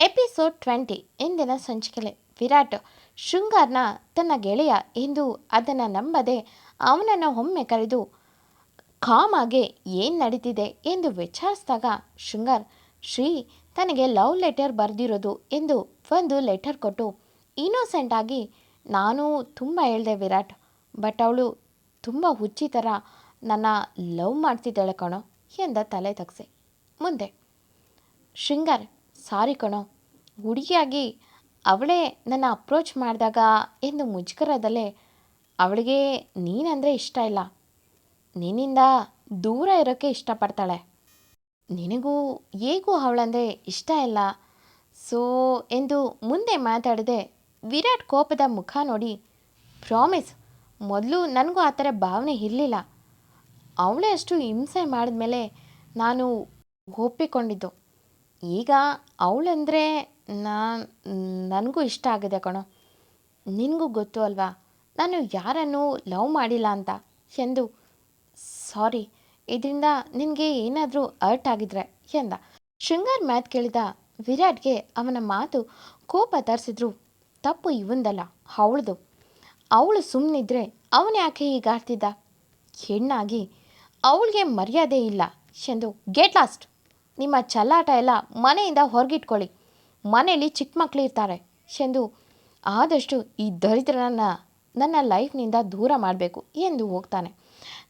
Episode twenty ಇಂದಿನ ಸಂಚಿಕೆಲೆ. ವಿರಾಟ್ ಶೃಂಗಾರ್ನ ತನ್ನ ಗೆಳೆಯ ಎಂದು ಅದನ್ನು ನಂಬದೆ ಅವನನ್ನು ಒಮ್ಮೆ ಕರೆದು, ಕಾಮಾಗೆ ಏನು ನಡೀತಿದೆ? ಎಂದು ವಿಚಾರಿಸಿದಾಗ ಶೃಂಗಾರ್, ಶ್ರೀ, ತನಗೆ ಲವ್ ಲೆಟರ್ ಬರೆದಿರೋದು ಎಂದು ಒಂದು ಲೆಟರ್ ಕೊಟ್ಟು ಇನ್ನೋಸೆಂಟಾಗಿ ನಾನು ತುಂಬ ಹೇಳಿದೆ ವಿರಾಟ್, ಬಟ್ ಅವಳು ತುಂಬ ಹುಚ್ಚಿ ಥರ ನನ್ನ ಲವ್ ಮಾಡ್ತಿದ್ದಾಳೆ ಕಣೋ, ಎಂದ ತಲೆ ತಗ್ಸೆ. ಮುಂದೆ, ಶೃಂಗಾರ್ ಸಾರಿ ಕಣೋ. ಹುಡುಗಿಯಾಗಿ ಅವಳೇ ನನ್ನ ಅಪ್ರೋಚ್ ಮಾಡಿದಾಗ ಎಂದು ಮುಜುಗರದಲ್ಲೇ, ಅವಳಿಗೆ ನೀನಂದರೆ ಇಷ್ಟ ಇಲ್ಲ. ನಿನ್ನಿಂದ ದೂರ ಇರೋಕ್ಕೆ ಇಷ್ಟಪಡ್ತಾಳೆ. ನಿನಗೂ ಹೇಗೂ ಅವಳಂದರೆ ಇಷ್ಟ ಇಲ್ಲ? ಸೋ ಎಂದು ಮುಂದೆ ಮಾತಾಡದೆ ವಿರಾಟ್ ಕೋಪದ ಮುಖ ನೋಡಿ, ಪ್ರಾಮಿಸ್, ಮೊದಲು ನನಗೂ ಆ ಥರ ಭಾವನೆ ಇರಲಿಲ್ಲ. ಅವಳೇ ಅಷ್ಟು ಹಿಂಸೆ ಮಾಡಿದ್ಮೇಲೆ ನಾನು ಒಪ್ಪಿಕೊಂಡಿದ್ದು. ಈಗ ಅವಳಂದರೆ ನಾನು, ನನಗೂ ಇಷ್ಟ ಆಗಿದೆ ಕಣೋ. ನಿನಗೂ ಗೊತ್ತು ಅಲ್ವಾ? ನಾನು ಯಾರನ್ನು ಲವ್ ಮಾಡಿಲ್ಲ ಅಂತ. ಎಂದು ಸಾರಿ, ಇದರಿಂದ ನಿನಗೆ ಏನಾದರೂ ಅರ್ಟ್ ಆಗಿದ್ರೆ ಎಂದ. ಶೃಂಗಾರ್ ಮ್ಯಾತ್ ಕೇಳಿದ ವಿರಾಟ್ಗೆ ಅವನ ಮಾತು ಕೋಪ ತರಿಸಿದ್ರು. ತಪ್ಪು ಇವಂದಲ್ಲ ಅವಳದು. ಅವಳು ಸುಮ್ಮನಿದ್ರೆ ಅವನು ಯಾಕೆ ಹೀಗಾಡ್ತಿದ್ದ? ಹೆಣ್ಣಾಗಿ ಅವಳಿಗೆ ಮರ್ಯಾದೆ ಇಲ್ಲ ಎಂದು ಗೆಟ್ ಲಾಸ್ಟ್. ನಿಮ್ಮ ಚಲ್ಲಾಟ ಎಲ್ಲ ಮನೆಯಿಂದ ಹೊರಗಿಟ್ಕೊಳ್ಳಿ. ಮನೆಯಲ್ಲಿ ಚಿಕ್ಕ ಮಕ್ಕಳು ಇರ್ತಾರೆ. ಎಂದು ಆದಷ್ಟು ಈ ದರಿದ್ರನನ್ನ ನನ್ನ ಲೈಫ್ನಿಂದ ದೂರ ಮಾಡಬೇಕು ಎಂದು ಹೋಗ್ತಾನೆ.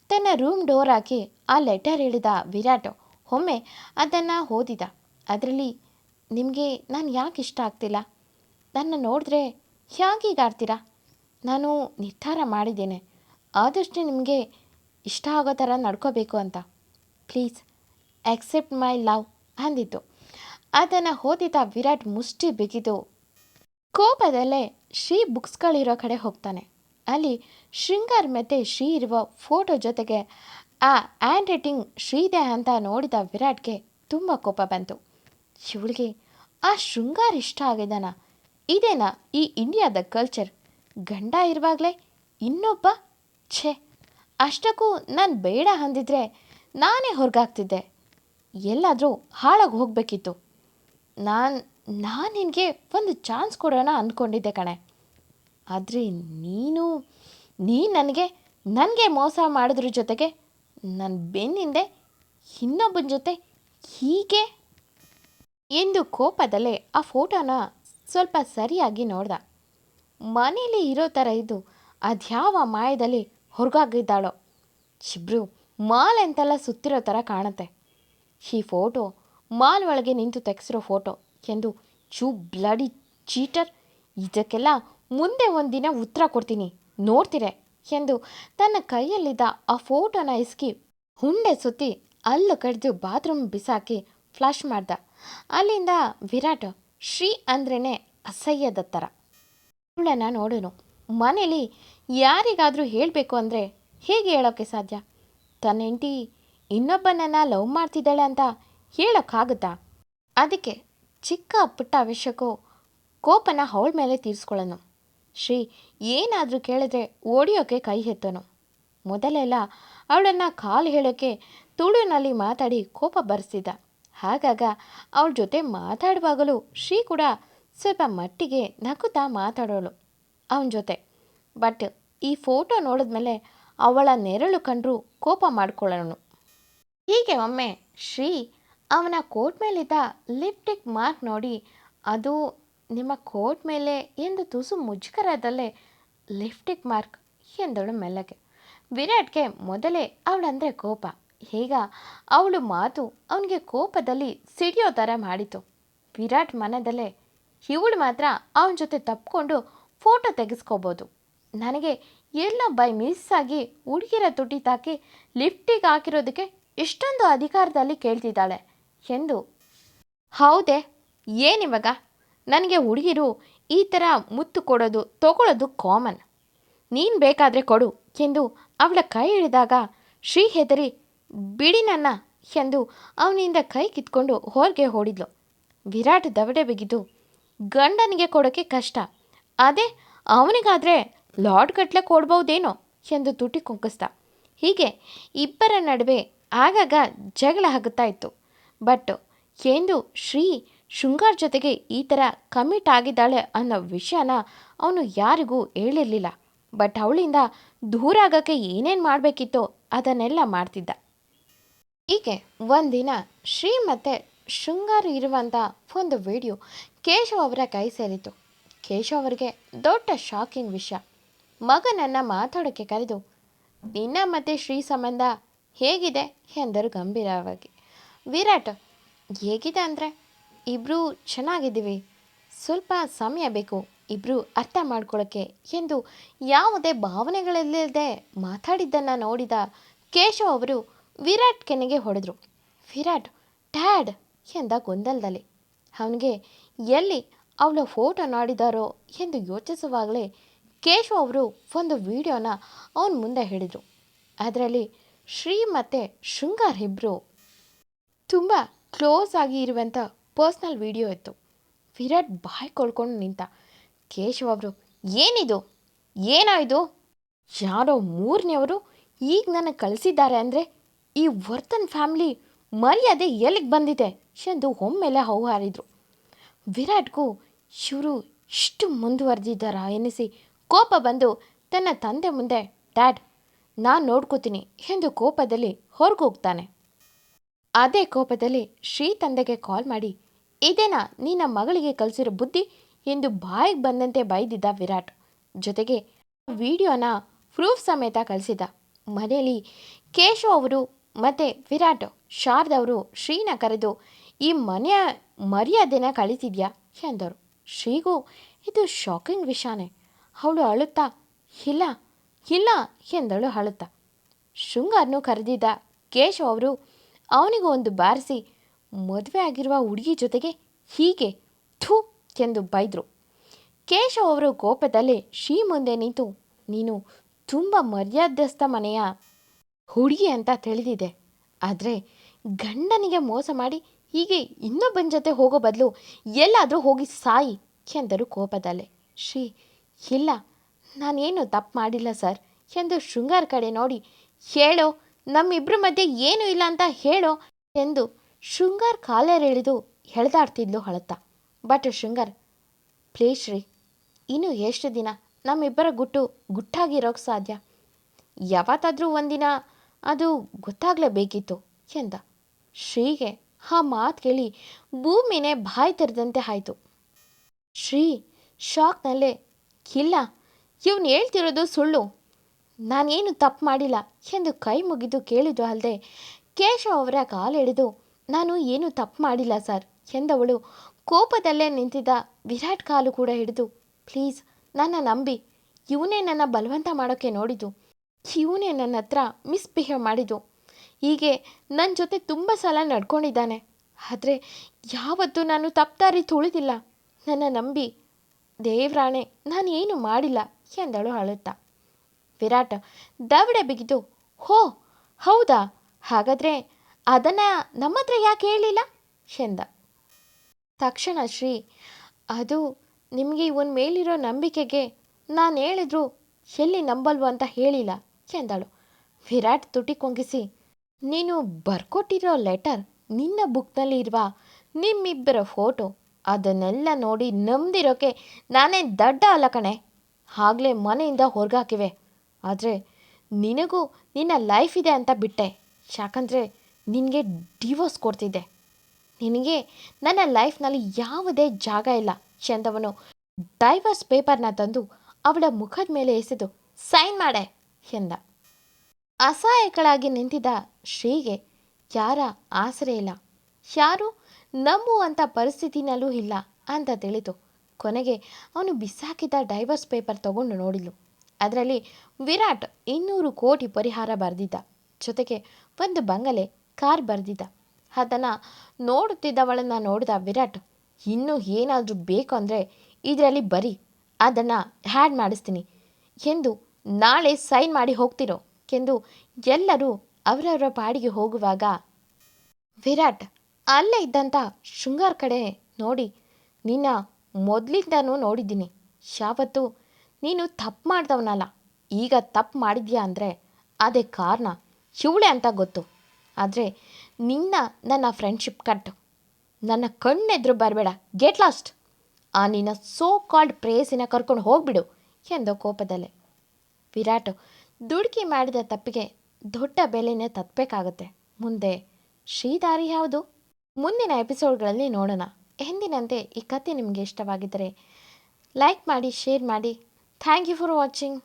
ತನ್ನ ರೂಮ್ ಡೋರ್ ಹಾಕಿ ಆ ಲೆಟರ್ ಹೇಳಿದ ವಿರಾಟ್ ಒಮ್ಮೆ ಅದನ್ನು ಓದಿದ. ಅದರಲ್ಲಿ, ನಿಮಗೆ ನಾನು ಯಾಕೆ ಇಷ್ಟ ಆಗ್ತಿಲ್ಲ? ನನ್ನ ನೋಡಿದ್ರೆ ಯಾಕೆ ಹೀಗಾಡ್ತೀರಾ ನಾನು ನಿರ್ಧಾರ ಮಾಡಿದ್ದೇನೆ. ಆದಷ್ಟು ನಿಮಗೆ ಇಷ್ಟ ಆಗೋ ಥರ ನಡ್ಕೋಬೇಕು ಅಂತ. ಪ್ಲೀಸ್. ಆಕ್ಸೆಪ್ಟ್ ಮೈ ಲವ್ ಅಂದಿತ್ತು ಅದನ್ನು ಓದಿದ ವಿರಾಟ್ ಮುಷ್ಟಿ ಬಿಗಿದು ಕೋಪದಲ್ಲೇ ಶ್ರೀ ಬುಕ್ಸ್ಗಳಿರೋ ಕಡೆ ಹೋಗ್ತಾನೆ. ಅಲ್ಲಿ ಶೃಂಗಾರ್ ಮತ್ತೆ ಶ್ರೀ ಇರುವ ಫೋಟೋ ಜೊತೆಗೆ ಆ ಹ್ಯಾಂಡ್ ರೈಟಿಂಗ್ ಶ್ರೀದೆ ಅಂತ ನೋಡಿದ ವಿರಾಟ್ಗೆ ತುಂಬ ಕೋಪ ಬಂತು. ಇವಳಿಗೆ ಆ ಶೃಂಗಾರ್ ಇಷ್ಟ ಆಗಿದ್ದಾನ? ಇದೇನಾ ಈ ಇಂಡಿಯಾದ ಕಲ್ಚರ್? ಗಂಡ ಇರುವಾಗಲೇ ಇನ್ನೊಬ್ಬ? ಛೇ, ಅಷ್ಟಕ್ಕೂ ನಾನು ಬೇಡ ಅಂದಿದ್ರೆ ನಾನೇ ಹೊರಗಾಗ್ತಿದ್ದೆ. ಎಲ್ಲಾದರೂ ಹಾಳಾಗಿ ಹೋಗಬೇಕಿತ್ತು. ನಾನು ನಾನು ನಿನಗೆ ಒಂದು ಚಾನ್ಸ್ ಕೊಡೋಣ ಅಂದ್ಕೊಂಡಿದ್ದೆ ಕಣೆ. ಆದರೆ ನೀನು ನೀ ನನಗೆ ನನಗೆ ಮೋಸ ಮಾಡಿದ್ರ ಜೊತೆಗೆ ನನ್ನ ಬೆನ್ನಿಂದೆ ಇನ್ನೊಬ್ಬನ ಜೊತೆ ಹೀಗೆ ಎಂದು ಕೋಪದಲ್ಲೇ ಆ ಫೋಟೋನ ಸ್ವಲ್ಪ ಸರಿಯಾಗಿ ನೋಡ್ದ. ಮನೇಲಿ ಇರೋ ಥರ ಇದ್ದು ಅದ್ಯಾವ ಮಾಯದಲ್ಲಿ ಹೊರಗಾಗಿದ್ದಾಳೋ ಚಿಬ್ರು ಮಾಲೆ ಅಂತೆಲ್ಲ ಸುತ್ತಿರೋ ಥರ ಕಾಣುತ್ತೆ. ಈ ಫೋಟೋ. ಮಾಲ್ ಒಳಗೆ ನಿಂತು ತೆಗೆಸಿರೋ ಫೋಟೋ. ಎಂದು ಚೂ ಬ್ಲಡಿ ಚೀಟರ್, ಇದಕ್ಕೆಲ್ಲ ಮುಂದೆ ಒಂದಿನ ಉತ್ತರ ಕೊಡ್ತೀನಿ. ನೋಡ್ತೀರೆ ಎಂದು ತನ್ನ ಕೈಯಲ್ಲಿದ್ದ ಆ ಫೋಟೋನ ಇಸ್ಕಿ ಹುಂಡೆ ಸುತ್ತಿ ಅಲ್ಲು ಕಡಿದು ಬಾತ್ರೂಮ್ ಬಿಸಾಕಿ ಫ್ಲಾಶ್ ಮಾಡ್ದ. ಅಲ್ಲಿಂದ ವಿರಾಟ್, ಶ್ರೀ ಅಂದ್ರೇ ಅಸಹ್ಯದ ಥರ ಅವಳನ್ನು ನೋಡೋನು. ಮನೇಲಿ ಯಾರಿಗಾದರೂ ಹೇಳಬೇಕು ಅಂದರೆ ಹೇಗೆ ಹೇಳೋಕ್ಕೆ ಸಾಧ್ಯ? ತನ್ನ ಹೆಂಡತಿ ಇನ್ನೊಬ್ಬನನ್ನು ಲವ್ ಮಾಡ್ತಿದ್ದಾಳೆ ಅಂತ ಹೇಳೋಕ್ಕಾಗುತ್ತಾ? ಅದಕ್ಕೆ ಚಿಕ್ಕ ಪುಟ್ಟ ವಿಷಯಕ್ಕೂ ಕೋಪನ ಅವಳ ಮೇಲೆ ತೀರಿಸ್ಕೊಳ್ಳೋನು. ಶ್ರೀ, ಏನಾದರೂ ಕೇಳಿದ್ರೆ ಓಡಿಯೋಕ್ಕೆ ಕೈ ಎತ್ತೋನು. ಮೊದಲೆಲ್ಲ ಅವಳನ್ನು ಕಾಲು ಹೇಳೋಕ್ಕೆ ತುಳುನಲ್ಲಿ ಮಾತಾಡಿ ಕೋಪ ಬರೆಸಿದ್ದ. ಹಾಗಾಗ ಅವಳ ಜೊತೆ ಮಾತಾಡುವಾಗಲೂ ಶ್ರೀ ಕೂಡ ಸ್ವಲ್ಪ ಮಟ್ಟಿಗೆ ನಗುತ್ತಾ ಮಾತಾಡೋಳು ಅವನ ಜೊತೆ. ಬಟ್ ಈ ಫೋಟೋ ನೋಡಿದ್ಮೇಲೆ ಅವಳ ನೆರಳು ಕಂಡ್ರೂ ಕೋಪ ಮಾಡ್ಕೊಳ್ಳೋನು. ಹೀಗೆ ಒಮ್ಮೆ ಶ್ರೀ ಅವನ ಕೋಟ್ ಮೇಲಿದ್ದ ಲಿಪ್ಟಿಕ್ ಮಾರ್ಕ್ ನೋಡಿ, ಅದು ನಿಮ್ಮ ಕೋಟ್ ಮೇಲೆ ಎಂದು ತುಸು ಮುಜುಗರದಲ್ಲೇ ಲಿಪ್ಟಿಕ್ ಮಾರ್ಕ್ ಎಂದಳು ಮೆಲ್ಲಗೆ. ವಿರಾಟ್ಗೆ ಮೊದಲೇ ಅವಳಂದರೆ ಕೋಪ. ಈಗ ಅವಳು ಮಾತು ಅವನಿಗೆ ಕೋಪದಲ್ಲಿ ಸಿಡಿಯೋ ಥರ ಮಾಡಿತು. ವಿರಾಟ್ ಮನದಲ್ಲೇ ಇವಳು ಮಾತ್ರ ಅವನ ಜೊತೆ ತಪ್ಪಿಕೊಂಡು ಫೋಟೋ ತೆಗೆಸ್ಕೋಬೋದು. ನನಗೆ ಎಲ್ಲ ಬೈ ಮಿಸ್ ಆಗಿ ಹುಡುಗಿರ ತುಟಿ ತಾಕಿ ಲಿಫ್ಟಿಗೆ ಹಾಕಿರೋದಕ್ಕೆ ಇಷ್ಟೊಂದು ಅಧಿಕಾರದಲ್ಲಿ ಕೇಳ್ತಿದ್ದಾಳೆ ಎಂದು. ಹೌದೇ ಏನಿವಾಗ ನನಗೆ ಹುಡುಗಿರು ಈ ಥರ ಮುತ್ತು ಕೊಡೋದು ತಗೊಳ್ಳೋದು ಕಾಮನ್. ನೀನು ಬೇಕಾದರೆ ಕೊಡು ಎಂದು ಅವಳ ಕೈ ಹಿಡಿದಾಗ ಶ್ರೀ ಹೆದರಿ, ಬಿಡಿ ನನ್ನ ಎಂದು ಅವನಿಂದ ಕೈ ಕಿತ್ಕೊಂಡು ಹೊರಗೆ ಓಡಿದ್ಲು. ವಿರಾಟ್ ದವಡೆ ಬಿಗಿದು, ಗಂಡನಿಗೆ ಕೊಡೋಕ್ಕೆ ಕಷ್ಟ. ಅದೇ ಅವನಿಗಾದರೆ ಲಾಡ್ಗಟ್ಲೆ ಕೊಡ್ಬೋದೇನೋ ಎಂದು ತುಟಿ ಕುಂಕಿಸ್ದ. ಹೀಗೆ ಇಬ್ಬರ ನಡುವೆ ಆಗಾಗ ಜಗಳ ಆಗುತ್ತಾ ಇತ್ತು ಬಟ್ ಎಂದು ಶ್ರೀ ಶೃಂಗಾರ್ ಜೊತೆಗೆ ಈ ಥರ ಕಮಿಟ್ ಆಗಿದ್ದಾಳೆ ಅನ್ನೋ ವಿಷಯನ ಅವನು ಯಾರಿಗೂ ಹೇಳಿರಲಿಲ್ಲ. ಬಟ್ ಅವಳಿಂದ ದೂರ ಆಗೋಕ್ಕೆ ಏನೇನು ಮಾಡಬೇಕಿತ್ತು ಅದನ್ನೆಲ್ಲ ಮಾಡ್ತಿದ್ದ. ಹೀಗೆ ಒಂದಿನ ಶ್ರೀ ಮತ್ತು ಶೃಂಗಾರ ಇರುವಂಥ ಒಂದು ವಿಡಿಯೋ ಕೇಶವ್ ಅವರ ಕೈ ಸೇರಿತು ಕೇಶವ್ ಅವರಿಗೆ ದೊಡ್ಡ ಶಾಕಿಂಗ್ ವಿಷಯ. ಮಗನನ್ನು ಮಾತಾಡೋಕ್ಕೆ ಕರೆದು, ನಿನ್ನ ಮತ್ತು ಶ್ರೀ ಸಂಬಂಧ ಹೇಗಿದೆ ಎಂದರು ಗಂಭೀರವಾಗಿ. ವಿರಾಟ್, ಹೇಗಿದೆ ಅಂದರೆ ಇಬ್ಬರೂ ಚೆನ್ನಾಗಿದ್ದೀವಿ. ಸ್ವಲ್ಪ ಸಮಯ ಬೇಕು ಇಬ್ಬರು ಅರ್ಥ ಮಾಡ್ಕೊಳ್ಳೋಕ್ಕೆ ಎಂದು ಯಾವುದೇ ಭಾವನೆಗಳಿಲ್ಲದೆ ಮಾತಾಡಿದ್ದನ್ನು ನೋಡಿದ ಕೇಶವ್ ಅವರು ವಿರಾಟ್ ಕೆನೆಗೆ ಹೊಡೆದ್ರು. ವಿರಾಟ್, ಡ್ಯಾಡ್ ಎಂದ ಗೊಂದಲದಲ್ಲಿ. ಅವನಿಗೆ ಎಲ್ಲಿ ಅವಳ ಫೋಟೋ ನೋಡಿದಾರೋ ಎಂದು ಯೋಚಿಸುವಾಗಲೇ ಕೇಶವ್ ಅವರು ಒಂದು ವಿಡಿಯೋನ ಅವನ ಮುಂದೆ ಹೇಳಿದರು. ಅದರಲ್ಲಿ ಶ್ರೀ ಮತ್ತು ಶೃಂಗಾರ್ ಇಬ್ಬರು ತುಂಬ ಕ್ಲೋಸ್ ಆಗಿ ಇರುವಂಥ ಪರ್ಸ್ನಲ್ ವಿಡಿಯೋ ಇತ್ತು. ವಿರಾಟ್ ಬಾಯ್ ಕೊಳ್ಕೊಂಡು ನಿಂತ. ಕೇಶವ್ ಅವರು, ಏನಿದು? ಏನಾಯಿತು ಯಾರೋ ಮೂರನೇವರು ಈಗ ನನಗೆ ಕಳಿಸಿದ್ದಾರೆ ಅಂದರೆ ಈ ವರ್ತನ್ ಫ್ಯಾಮ್ಲಿ ಮರ್ಯಾದೆ ಎಲ್ಲಿಗೆ ಬಂದಿದೆ ಎಂದು ಒಮ್ಮೆಲೆ ಹೌಹಾರಿದ್ರು. ವಿರಾಟ್ಗೂ ಇವರು ಇಷ್ಟು ಮುಂದುವರೆದಿದ್ದಾರಾ ಎನಿಸಿ ಕೋಪ ಬಂದು ತನ್ನ ತಂದೆ ಮುಂದೆ, ಡ್ಯಾಡ್ ನಾನು ನೋಡ್ಕೋತೀನಿ ಎಂದು ಕೋಪದಲ್ಲಿ ಹೊರಗೋಗ್ತಾನೆ. ಅದೇ ಕೋಪದಲ್ಲಿ ಶ್ರೀ ತಂದೆಗೆ ಕಾಲ್ ಮಾಡಿ, ಇದೇನಾ, ನಿನ್ನ ಮಗಳಿಗೆ ಕಲಿಸಿರೋ ಬುದ್ಧಿ? ಎಂದು ಬಾಯಿಗೆ ಬಂದಂತೆ ಬೈದಿದ್ದ ವಿರಾಟ್. ಜೊತೆಗೆ ವಿಡಿಯೋನ ಪ್ರೂಫ್ ಸಮೇತ ಕಳಿಸಿದ. ಮನೆಯಲ್ಲಿ ಕೇಶವ್ ಅವರು ಮತ್ತು ವಿರಾಟ್ ಶಾರದವರು ಶ್ರೀನ ಕರೆದು, ಈ ಮನೆಯ ಮರ್ಯಾದೆನ ಕಳಿಸಿದ್ಯಾ ಎಂದರು. ಶ್ರೀಗೂ ಇದು ಶಾಕಿಂಗ್ ವಿಷಯನೇ ಅವಳು ಅಳುತ್ತಾ, ಇಲ್ಲ ಇಲ್ಲ ಎಂದಳು ಅಳುತ್ತ ಶೃಂಗಾರನು ಕರೆದಿದ್ದ ಕೇಶವ್ ಅವರು ಅವನಿಗೂ ಒಂದು ಬಾರಿಸಿ ಮದುವೆ ಆಗಿರುವ ಹುಡುಗಿ ಜೊತೆಗೆ ಹೀಗೆ ಥೂ ಎಂದು ಬೈದರು. ಕೇಶವ್ ಅವರು ಕೋಪದಲ್ಲಿ ಶ್ರೀ ಮುಂದೆ ನಿಂತು, ನೀನು ತುಂಬ ಮರ್ಯಾದಸ್ಥ ಮನೆಯ ಹುಡುಗಿ ಅಂತ ತಿಳಿದಿದೆ. ಆದರೆ ಗಂಡನಿಗೆ ಮೋಸ ಮಾಡಿ ಹೀಗೆ ಇನ್ನೊಬ್ಬನ ಜೊತೆ ಹೋಗೋ ಬದಲು ಎಲ್ಲಾದರೂ ಹೋಗಿ ಸಾಯಿ ಎಂದರು ಕೋಪದಲ್ಲೇ. ಶ್ರೀ, ಇಲ್ಲ ನಾನೇನು ತಪ್ಪು ಮಾಡಿಲ್ಲ ಸರ್. ಎಂದು ಶೃಂಗಾರ್ ಕಡೆ ನೋಡಿ, ಹೇಳೋ ನಮ್ಮಿಬ್ಬರ ಮಧ್ಯೆ ಏನೂ ಇಲ್ಲ ಅಂತ ಹೇಳೋ? ಎಂದು ಶೃಂಗಾರ್ ಕಾಲರೆಳೆದು ಎಳೆದಾಡ್ತಿದ್ಲು ಹಳತ ಬಟ್ ಶೃಂಗಾರ್, ಪ್ಲೀಸ್ ಶ್ರೀ ಇನ್ನು ಎಷ್ಟು ದಿನ? ನಮ್ಮಿಬ್ಬರ ಗುಟ್ಟು ಗುಟ್ಟಾಗಿರೋಕ್ಕೆ ಸಾಧ್ಯ? ಯಾವತ್ತಾದರೂ ಒಂದಿನ ಅದು ಗೊತ್ತಾಗಲೇಬೇಕಿತ್ತು, ಎಂದ. ಶ್ರೀಗೆ ಆ ಮಾತು ಕೇಳಿ ಭೂಮಿನೇ ಬಾಯಿ ತೆರೆದಂತೆ ಆಯಿತು. ಶ್ರೀ ಶಾಕ್ನಲ್ಲೇ, ಇಲ್ಲ ಇವನು ಹೇಳ್ತಿರೋದು ಸುಳ್ಳು. ನಾನೇನು ತಪ್ಪು ಮಾಡಿಲ್ಲ ಎಂದು ಕೈ ಮುಗಿದು ಕೇಳಿದ್ದು ಅಲ್ಲದೆ ಕೇಶವ್ ಅವರ ಕಾಲೆಳೆದು ನಾನು ಏನು ತಪ್ಪು ಮಾಡಿಲ್ಲ ಸರ್ ಎಂದವಳು. ಕೋಪದಲ್ಲೇ ನಿಂತಿದ್ದ ವಿರಾಟ್ ಕಾಲು ಕೂಡ ಹಿಡಿದು, ಪ್ಲೀಸ್ ನನ್ನ ನಂಬಿ, ಇವನೇ ನನ್ನ ಬಲವಂತ ಮಾಡೋಕ್ಕೆ ನೋಡಿದ್ದು. ಇವನೇ ನನ್ನ ಹತ್ರ ಮಿಸ್ಬಿಹೇವ್ ಮಾಡಿದ್ದು. ಹೀಗೆ ನನ್ನ ಜೊತೆ ತುಂಬ ಸಲ ನಡ್ಕೊಂಡಿದ್ದಾನೆ. ಆದರೆ ಯಾವತ್ತೂ ನಾನು ತಪ್ಪದಾರಿ ತುಳಿದಿಲ್ಲ. ನನ್ನ ನಂಬಿ ದೇವ್ರಾಣೆ ನಾನು ಏನು ಮಾಡಿಲ್ಲ. ಎಂದಳು ಅಳುತ್ತಾ. ವಿರಾಟ್ ದವಡೆ ಬಿಗಿದು, ಹೋ, ಹೌದಾ? ಹಾಗಾದರೆ ಅದನ್ನು ನಮ್ಮ ಹತ್ರ ಯಾಕೆ ಹೇಳಿಲ್ಲ? ಎಂದ ತಕ್ಷಣ ಶ್ರೀ, ಅದು ನಿಮಗೆ ಇವನ ಮೇಲಿರೋ ನಂಬಿಕೆಗೆ ನಾನು ಹೇಳಿದ್ರು ಎಲ್ಲಿ ನಂಬಲ್ವ ಅಂತ ಹೇಳಿಲ್ಲ? ಎಂದಳು. ವಿರಾಟ್ ತುಟಿ ಕೊಂಗಿಸಿ, ನೀನು ಬರ್ಕೊಟ್ಟಿರೋ ಲೆಟರ್ ನಿನ್ನ ಬುಕ್ನಲ್ಲಿ ಇರುವ? ನಿಮ್ಮಿಬ್ಬರ ಫೋಟೋ ಅದನ್ನೆಲ್ಲ ನೋಡಿ ನಂಬಿರೋಕೆ ನಾನೇ ದಡ್ಡ ಅಲ್ಲ ಕಣೆ. ಆಗಲೇ ಮನೆಯಿಂದ ಹೊರಗಾಕಿವೆ. ಆದರೆ ನಿನಗೂ ನಿನ್ನ ಲೈಫ್ ಇದೆ ಅಂತ ಬಿಟ್ಟೆ. ಯಾಕಂದರೆ ನಿನಗೆ ಡಿವೋರ್ಸ್ ಕೊಡ್ತಿದ್ದೆ. ನಿನಗೆ ನನ್ನ ಲೈಫ್ನಲ್ಲಿ ಯಾವುದೇ ಜಾಗ ಇಲ್ಲ ಎಂದವನು ಡೈವರ್ಸ್ ಪೇಪರ್ನ ತಂದು ಅವಳ ಮುಖದ ಮೇಲೆ ಎಸೆದು, ಸೈನ್ ಮಾಡೆ ಎಂದ. ಅಸಹಾಯಕಳಾಗಿ ನಿಂತಿದ್ದ ಶ್ರೀಗೆ ಯಾರ ಆಸರೆ ಇಲ್ಲ. ಯಾರು ನಂಬುವಂಥ ಪರಿಸ್ಥಿತಿನಲ್ಲೂ ಇಲ್ಲ ಅಂತ ತಿಳಿತು ಕೊನೆಗೆ ಅವನು ಬಿಸಾಕಿದ ಡೈವರ್ಸ್ ಪೇಪರ್ ತಗೊಂಡು ನೋಡಿದ್ಲು. ಅದರಲ್ಲಿ ವಿರಾಟ್ ಇನ್ನೂರು ಕೋಟಿ ಪರಿಹಾರ ಬರೆದಿದ್ದ. ಜೊತೆಗೆ ಒಂದು ಬಂಗಲೆ, ಕಾರ್ ಬರೆದಿದ್ದ. ಅದನ್ನು ನೋಡುತ್ತಿದ್ದವಳನ್ನು ನೋಡಿದ ವಿರಾಟ್, ಇನ್ನೂ ಏನಾದರೂ ಬೇಕು ಅಂದರೆ ಇದರಲ್ಲಿ ಬರೀ, ಅದನ್ನು ಹ್ಯಾಡ್ ಮಾಡಿಸ್ತೀನಿ. ಎಂದು ನಾಳೆ ಸೈನ್ ಮಾಡಿ ಹೋಗ್ತಿರೋ ಎಂದು ಎಲ್ಲರೂ ಅವರವರ ಪಾಡಿಗೆ ಹೋಗುವಾಗ ವಿರಾಟ್ ಅಲ್ಲೇ ಇದ್ದಂಥ ಶೃಂಗಾರ್ ಕಡೆ ನೋಡಿ, ನಿನ್ನ ಮೊದಲಿಂದನೂ ನೋಡಿದ್ದೀನಿ. ಯಾವತ್ತೂ ನೀನು ತಪ್ಪು ಮಾಡ್ದವನಲ್ಲ. ಈಗ ತಪ್ಪು ಮಾಡಿದ್ಯಾ ಅಂದರೆ ಅದೇ ಕಾರಣ. ಶಿವಳೆ ಅಂತ ಗೊತ್ತು. ಆದರೆ ನಿನ್ನ ನನ್ನ ಫ್ರೆಂಡ್ಶಿಪ್ ಕಟ್ ನನ್ನ ಕಣ್ಣೆದುರು ಬರಬೇಡ. ಗೆಟ್ ಲಾಸ್ಟ್ ಆ ನಿನ್ನ ಸೋ ಕಾಲ್ಡ್ ಪ್ರೇಸಿನ ಕರ್ಕೊಂಡು ಹೋಗ್ಬಿಡು ಎಂದು ಕೋಪದಲ್ಲೇ. ವಿರಾಟ್, ದುಡುಕಿ ಮಾಡಿದ ತಪ್ಪಿಗೆ ದೊಡ್ಡ ಬೆಲೆನೇ ತತ್ತಬೇಕಾಗತ್ತೆ ಮುಂದೆ ಶ್ರೀದಾರಿ ಯಾವುದು? ಮುಂದಿನ ಎಪಿಸೋಡ್ಗಳಲ್ಲಿ ನೋಡೋಣ. ಎಂದಿನಂತೆ ಈ ಕತೆ ನಿಮಗೆ ಇಷ್ಟವಾಗಿದ್ದರೆ ಲೈಕ್ ಮಾಡಿ ಶೇರ್ ಮಾಡಿ. Thank you for watching.